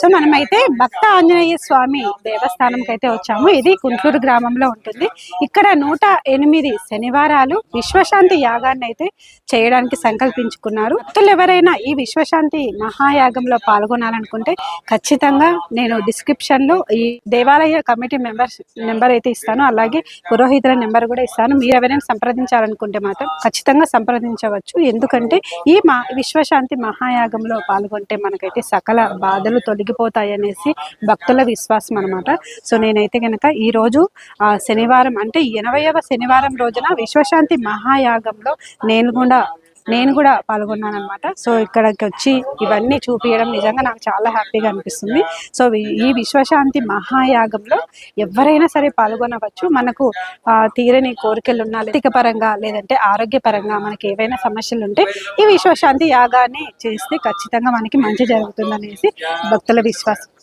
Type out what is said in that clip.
So మనమైతే భక్త ఆంజనేయ స్వామి దేవస్థానంకి అయితే వచ్చాము. ఇది గుంటూరు గ్రామంలో ఉంటుంది. ఇక్కడ నూట ఎనిమిది శనివారాలు విశ్వశాంతి యాగాన్ని అయితే చేయడానికి సంకల్పించుకున్నారు. భక్తులు ఎవరైనా ఈ విశ్వశాంతి మహాయాగంలో పాల్గొనాలనుకుంటే ఖచ్చితంగా నేను డిస్క్రిప్షన్లో ఈ దేవాలయ కమిటీ మెంబర్స్ నెంబర్ అయితే ఇస్తాను. అలాగే పురోహితుల నెంబర్ కూడా ఇస్తాను. మీరు ఎవరైనా సంప్రదించాలనుకుంటే మాత్రం ఖచ్చితంగా సంప్రదించవచ్చు. ఎందుకంటే ఈ మా విశ్వశాంతి మహాయాగంలో పాల్గొంటే మనకైతే సకల బాధలు తొలగి అనేసి భక్తుల విశ్వాసం అనమాట సో నేనైతే కనుక ఈ రోజు ఆ శనివారం అంటే ఎనభైవ శనివారం రోజున విశ్వశాంతి మహాయాగంలో నేను కూడా నేను కూడా పాల్గొన్నాను అనమాట సో ఇక్కడికి వచ్చి ఇవన్నీ చూపించడం నిజంగా నాకు చాలా హ్యాపీగా అనిపిస్తుంది. సో ఈ- విశ్వశాంతి మహాయాగంలో ఎవరైనా సరే పాల్గొనవచ్చు. మనకు ఆ, తీరని కోరికలు ఉన్నా ఆర్థిక పరంగా లేదంటే ఆరోగ్యపరంగా మనకి ఏవైనా సమస్యలు ఉంటే ఈ విశ్వశాంతి యాగాన్ని చేస్తే ఖచ్చితంగా మనకి మంచి జరుగుతుంది అనేసి భక్తుల విశ్వాసం.